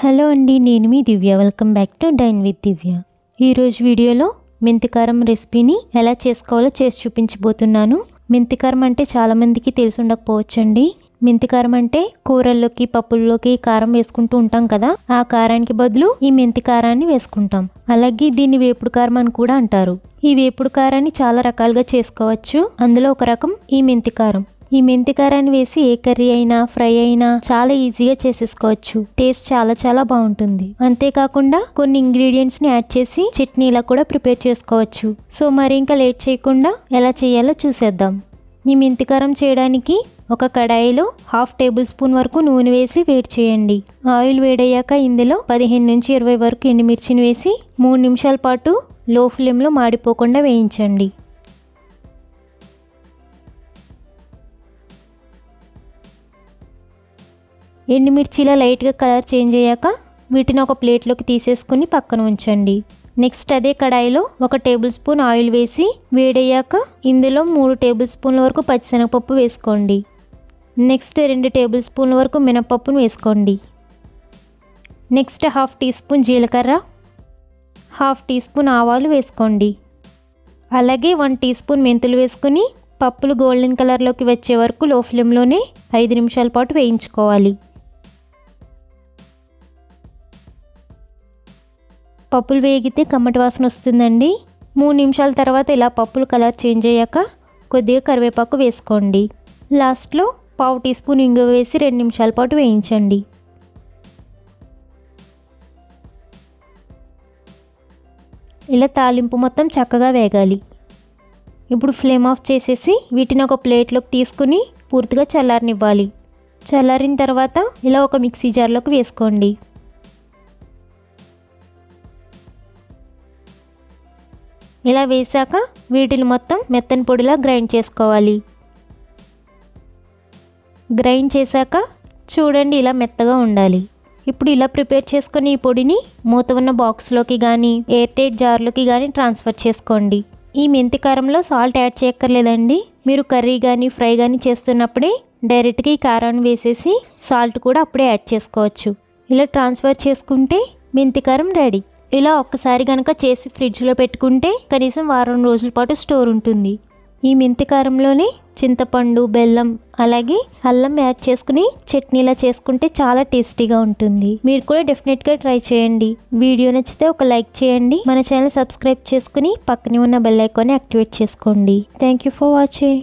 Hello అండి నేను మీ Divya. Welcome back to dine with Divya ఈరోజు వీడియోలో మెంతికారం రెసిపీని ఎలా చేసుకోవాలో చేసి చూపించబోతున్నాను. మెంతికారం అంటే చాలామందికి తెలిసి ఉండకపోవచ్చండి. మెంతికారం అంటే కూరల్లోకి పప్పుల్లోకి కారం వేసుకుంటూ ఉంటాం కదా. ఆ కారానికి బదులు ఈ మెంతి కారాన్ని వేసుకుంటాం. అలాగే దీన్ని వేపుడు కారం అని కూడా అంటారు. ఈ వేపుడు కారాన్ని చాలా రకాలుగా చేసుకోవచ్చు. అందులో ఒక రకం ఈ మెంతి కారం ఈ మెంతి కారాన్ని వేసి ఏ కర్రీ అయినా ఫ్రై అయినా చాలా ఈజీగా చేసేసుకోవచ్చు. టేస్ట్ చాలా చాలా బాగుంటుంది. అంతేకాకుండా కొన్ని ఇంగ్రీడియంట్స్ని యాడ్ చేసి చట్నీలా కూడా ప్రిపేర్ చేసుకోవచ్చు. సో మరి ఇంకా లేట్ చేయకుండా ఎలా చేయాలో చూసేద్దాం. ఈ మెంతికారం చేయడానికి ఒక కడాయిలో హాఫ్ టేబుల్ స్పూన్ వరకు నూనె వేసి వేడి చేయండి. ఆయిల్ వేడయ్యాక ఇందులో పదిహేను నుంచి ఇరవై వరకు ఎండుమిర్చిని వేసి మూడు నిమిషాల పాటు లో ఫ్లేమ్లో మాడిపోకుండా వేయించండి. ఎండుమిర్చిలా లైట్గా కలర్ చేంజ్ అయ్యాక వీటిని ఒక ప్లేట్లోకి తీసేసుకుని పక్కన ఉంచండి. నెక్స్ట్ అదే కడాయిలో ఒక టేబుల్ స్పూన్ ఆయిల్ వేసి వేడయ్యాక ఇందులో మూడు టేబుల్ స్పూన్ల వరకు పచ్చిశనగపప్పు వేసుకోండి. నెక్స్ట్ రెండు టేబుల్ స్పూన్ల వరకు మినపప్పును వేసుకోండి. నెక్స్ట్ హాఫ్ టీ స్పూన్ జీలకర్ర హాఫ్ టీ స్పూన్ ఆవాలు వేసుకోండి. అలాగే వన్ టీ స్పూన్ మెంతులు వేసుకుని పప్పులు గోల్డెన్ కలర్లోకి వచ్చే వరకు లో ఫ్లేమ్లోనే ఐదు నిమిషాల పాటు వేయించుకోవాలి. పప్పులు వేగితే కమ్మటి వాసన వస్తుందండి. మూడు నిమిషాల తర్వాత ఇలా పప్పులు కలర్ చేంజ్ అయ్యాక కొద్దిగా కరివేపాకు వేసుకోండి. లాస్ట్లో పావు టీ స్పూన్ ఇంగు వేసి రెండు నిమిషాల పాటు వేయించండి. ఇలా తాలింపు మొత్తం చక్కగా వేగాలి. ఇప్పుడు ఫ్లేమ్ ఆఫ్ చేసేసి వీటిని ఒక ప్లేట్లోకి తీసుకుని పూర్తిగా చల్లారనివ్వాలి. చల్లారిన తర్వాత ఇలా ఒక మిక్సీ జార్లోకి వేసుకోండి. ఇలా వేసాక వీటిని మొత్తం మెత్తని పొడిలా గ్రైండ్ చేసుకోవాలి. గ్రైండ్ చేశాక చూడండి ఇలా మెత్తగా ఉండాలి. ఇప్పుడు ఇలా ప్రిపేర్ చేసుకుని ఈ పొడిని మూత ఉన్న బాక్స్లోకి కానీ ఎయిర్ టైట్ జార్లోకి కానీ ట్రాన్స్ఫర్ చేసుకోండి. ఈ మెంతి కారంలో సాల్ట్ యాడ్ చేయక్కర్లేదండి. మీరు కర్రీ కానీ ఫ్రై కానీ చేస్తున్నప్పుడే డైరెక్ట్గా ఈ కారాన్ని వేసేసి సాల్ట్ కూడా అప్పుడే యాడ్ చేసుకోవచ్చు. ఇలా ట్రాన్స్ఫర్ చేసుకుంటే మెంతి కారం రెడీ. ఇలా ఒక్కసారి కనుక చేసి ఫ్రిడ్జ్లో పెట్టుకుంటే కనీసం వారం రోజుల పాటు స్టోర్ ఉంటుంది. ఈ మెంతి కారంలోనే చింతపండు బెల్లం అలాగే అల్లం యాడ్ చేసుకుని చట్నీలా చేసుకుంటే చాలా టేస్టీగా ఉంటుంది. మీరు కూడా డెఫినెట్గా ట్రై చేయండి. వీడియో నచ్చితే ఒక లైక్ చేయండి. మన ఛానల్ సబ్స్క్రైబ్ చేసుకుని పక్కనే ఉన్న బెల్ ఐకాన్ని యాక్టివేట్ చేసుకోండి. Thank you for watching.